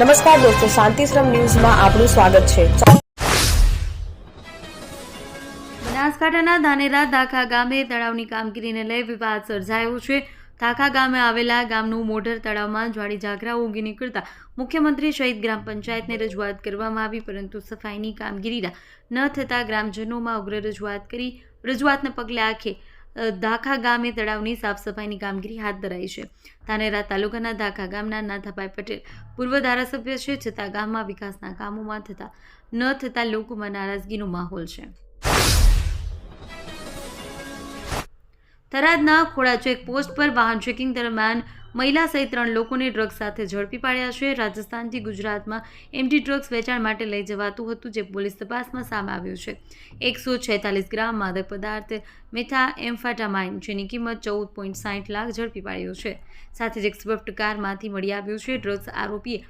નમસ્કાર દોસ્તો, શાંતિશ્રમ ન્યૂઝમાં આપનું સ્વાગત છે. બનાસકાંઠાના ધાનેરા દાખા ગામે તળાવની કામગીરીને લઈ વિવાદ સર્જાયો છે. દાખા ગામે આવેલા ગામનું મોઢર તળાવમાં જ્વાળી ઝાકરાઓ ઉગી નીકળતા મુખ્યમંત્રી સહિત ગ્રામ પંચાયતને રજૂઆત કરવામાં આવી, પરંતુ સફાઈની કામગીરીના ન થતાં ગ્રામજનોમાં ઉગ્ર રજૂઆત કરી, રજૂઆતને પગલે આખે દાખા ગામે તળાવની સાફ સફાઈની કામગીરી હાથ ધરાઈ છે. ધાનેરા તાલુકાના ધાખા ગામના નાથાભાઈ પટેલ પૂર્વ ધારાસભ્ય છે, છતાં ગામમાં વિકાસના કામોમાં થતા ન થતા લોકોમાં નારાજગીનો માહોલ છે. થરાદના ખોડા ચેકપોસ્ટ પર વાહન ચેકિંગ દરમિયાન મહિલા સહિત ત્રણ લોકોને ડ્રગ્સ સાથે ઝડપી પાડ્યા છે. રાજસ્થાનથી ગુજરાતમાં એમટી ડ્રગ્સ વેચાણ માટે લઈ જવાતું હતું, જે પોલીસ તપાસમાં સામે આવ્યું છે. એકસો છેતાલીસ ગ્રામ માદક પદાર્થ મેથા એમ્ફાટામાઇન, જેની કિંમત ચૌદ પોઈન્ટ સાઠ લાખ ઝડપી પાડ્યો છે. સાથે જ એક સ્વિફ્ટ કારમાંથી મળી આવ્યું છે. ડ્રગ્સ આરોપીએ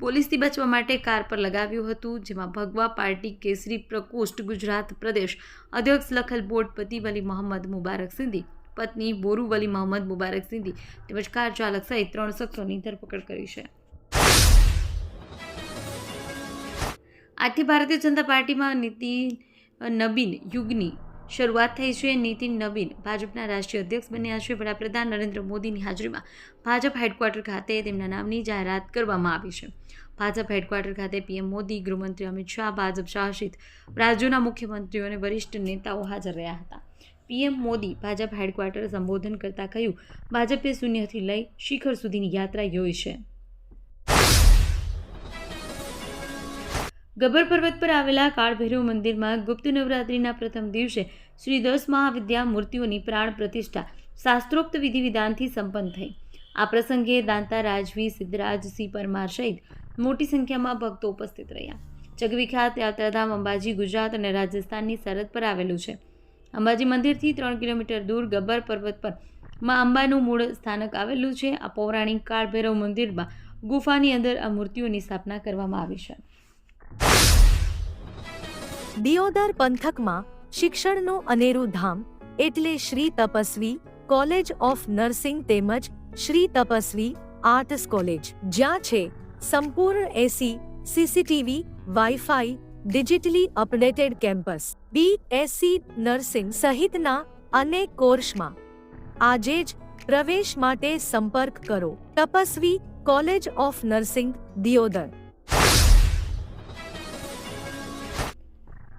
પોલીસથી બચવા માટે કાર પર લગાવ્યું હતું, જેમાં ભગવા પાર્ટી કેસરી પ્રકોષ્ઠ ગુજરાત પ્રદેશ અધ્યક્ષ લખલ બોર્ડ પતિ વલી મોહમ્મદ મુબારક સિંધી પત્ની બોરુવલી મોહમ્મદ મુબારક સિંધી તેમજ કાર ચાલક સહિત ત્રણ શખ્સોની ધરપકડ કરી છે. આજથી ભારતીય જનતા પાર્ટીમાં નીતિન નબીન યુગની શરૂઆત થઈ છે. નીતિન નબીન ભાજપના રાષ્ટ્રીય અધ્યક્ષ બન્યા છે. વડાપ્રધાન નરેન્દ્ર મોદીની હાજરીમાં ભાજપ હેડક્વાર્ટર ખાતે તેમના નામની જાહેરાત કરવામાં આવી છે. ભાજપ હેડક્વાર્ટર ખાતે પીએમ મોદી, ગૃહમંત્રી અમિત શાહ, ભાજપ શાસિત રાજ્યોના મુખ્યમંત્રીઓ અને વરિષ્ઠ નેતાઓ હાજર રહ્યા હતા. પીએમ મોદી ભાજપ હેડક્વાર્ટર સંબોધન કરતા કહ્યું, ભાજપે શૂન્યથી લઈ શિખર સુધીની યાત્રા યોજી છે. ગબ્બર પર્વત પર આવેલા કાળભૈરવ મંદિરમાં ગુપ્ત નવરાત્રિના પ્રથમ દિવસે શ્રી દસ મહાવિદ્યા મૂર્તિઓની પ્રાણ પ્રતિષ્ઠા શાસ્ત્રોક્ત વિધિ વિધાનથી સંપન્ન થઈ. આ પ્રસંગે દાંતા રાજવી સિદ્ધરાજસિંહ પરમાર સહિત મોટી સંખ્યામાં ભક્તો ઉપસ્થિત રહ્યા. જગવિખ્યાત યાત્રાધામ અંબાજી ગુજરાત અને રાજસ્થાનની સરહદ પર આવેલું છે. અંબાજી મંદિરથી ત્રણ કિલોમીટર દૂર ગબ્બર પર્વત પરમાં અંબાનું મૂળ સ્થાનક આવેલું છે. આ પૌરાણિક કાળભૈરવ મંદિરમાં ગુફાની અંદર આ મૂર્તિઓની સ્થાપના કરવામાં આવી છે. દિયોદર પંથકમાં શિક્ષણનું અનેરું ધામ એટલે Shri Tapasvi college of nursing તેમજ શ્રી તપસ્વી આર્ટ્સ કોલેજ, જ્યાં છે સંપૂર્ણ AC, CCTV, Wi-Fi digitally updated campus BSc nursing સહિતના અનેક કોર્સમાં આજે જ પ્રવેશ માટે સંપર્ક કરો. Tapasvi college of nursing, Deodar.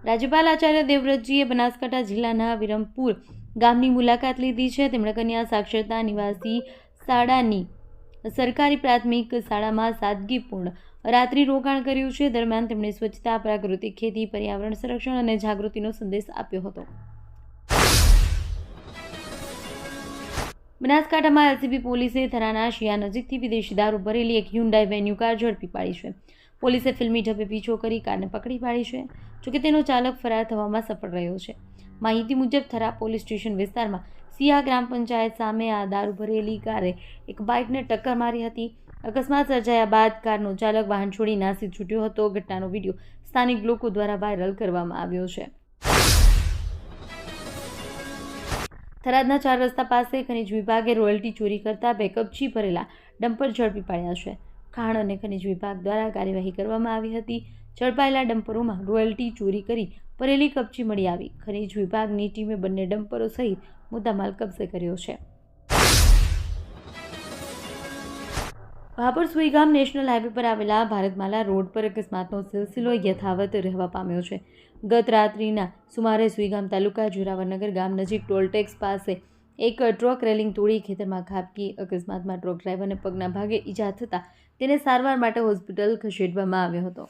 રાજ્યપાલ આચાર્ય દેવવ્રતજીએ બનાસકાંઠા જિલ્લાના વિરમપુર ગામની મુલાકાત લીધી છે. તેમણે કન્યા સાક્ષરતા નિવાસી શાળાની સરકારી પ્રાથમિક શાળામાં સાદગીપૂર્ણ રાત્રિ રોકાણ કર્યું છે. દરમિયાન તેમણે સ્વચ્છતા, પ્રાકૃતિક ખેતી, પર્યાવરણ સંરક્ષણ અને જાગૃતિનો સંદેશ આપ્યો હતો. બનાસકાંઠામાં એલસીબી પોલીસે થરાના શિયા નજીકથી વિદેશી દારૂ ભરેલી એક હ્યુન્ડાઈ વેન્યુ કાર ઝડપી પાડી છે. પોલીસે ફિલ્મી ઢબે પીછો કરી કારને પકડી પાડી છે જોકે તેનો ચાલક ફરાર થવામાં સફળ રહ્યો છે. માહિતી મુજબ, થરા પોલીસ સ્ટેશન વિસ્તારમાં સિયા ગ્રામ પંચાયત સામે આ દારૂ ભરેલી કારે એક બાઇકને ટક્કર મારી હતી. અકસ્માત સર્જાયા બાદ કારનો ચાલક વાહન છોડી નાસી છૂટ્યો હતો. ઘટનાનો વીડિયો સ્થાનિક લોકો દ્વારા વાયરલ કરવામાં આવ્યો છે. થરાદના ચાર રસ્તા પાસે ખનિજ વિભાગે રોયલ્ટી ચોરી કરતા બે કપચી ભરેલા ડમ્પર ઝડપી પાડ્યા છે. ખાણ અને ખનિજ વિભાગ દ્વારા કાર્યવાહી કરવામાં આવી હતી. ઝડપાયેલા ડમ્પરોમાં રોયલ્ટી ચોરી કરી ભરેલી કપચી મળી આવી. ખનિજ વિભાગની ટીમે બંને ડમ્પરો સહિત મુદ્દામાલ કબજે કર્યો છે. ભાભર સુઈગામ નેશનલ હાઈવે પર આવેલા ભારતમાલા રોડ પર અકસ્માતનો સિલસિલો યથાવત રહેવા પામ્યો છે. ગત રાત્રિના સુમારે સુઈગામ તાલુકા જોરાવરનગર ગામ નજીક ટોલટેક્સ પાસે એક ટ્રક રેલિંગ તોડી ખેતરમાં ખાબકી, અકસ્માતમાં ટ્રક ડ્રાઈવરને પગના ભાગે ઈજા થતાં તેને સારવાર માટે હોસ્પિટલ ખસેડવામાં આવ્યો હતો.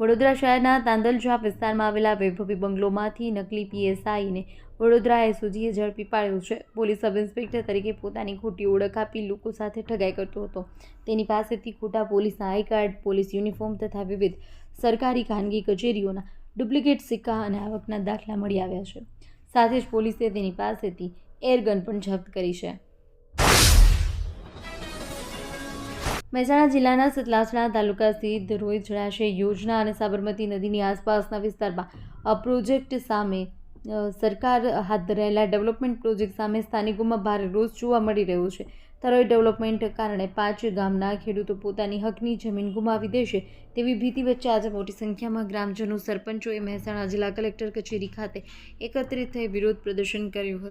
વડોદરા શહેરના તાંદલજા વિસ્તારમાં આવેલા વૈભવી બંગલોમાંથી નકલી પીએસઆઈને વડોદરા એસઓજીએ ઝડપી પાડ્યો છે. પોલીસ સબ ઇન્સ્પેક્ટર તરીકે પોતાની ખોટી ઓળખ આપી લોકો સાથે ઠગાઈ કરતો હતો. તેની પાસેથી ખોટા પોલીસના આઈ કાર્ડ પોલીસ યુનિફોર્મ તથા વિવિધ સરકારી ખાનગી કચેરીઓના ડુપ્લિકેટ સિક્કા અને આવકના દાખલા મળી આવ્યા છે. સાથે જ પોલીસે તેની પાસેથી એરગન પણ જપ્ત કરી છે. મહેસાણા જિલ્લાના સતલાસણા તાલુકા સ્થિત રોહિત જળાશય યોજના અને સાબરમતી નદીની આસપાસના વિસ્તારમાં આ પ્રોજેક્ટ સામે સરકાર હાથ ધરાયેલા ડેવલપમેન્ટ પ્રોજેક્ટ સામે સ્થાનિકોમાં ભારે રોષ જોવા મળી રહ્યો છે. તરોઈ ડેવલપમેન્ટ કારણે પાંચ ગામના ખેડૂતો પોતાની હકની જમીન ગુમાવી દેશે તેવી ભીતિ વચ્ચે આજે મોટી સંખ્યામાં ગ્રામજનો, સરપંચોએ મહેસાણા જિલ્લા કલેક્ટર કચેરી ખાતે એકત્રિત થઈ વિરોધ પ્રદર્શન કર્યું હતું.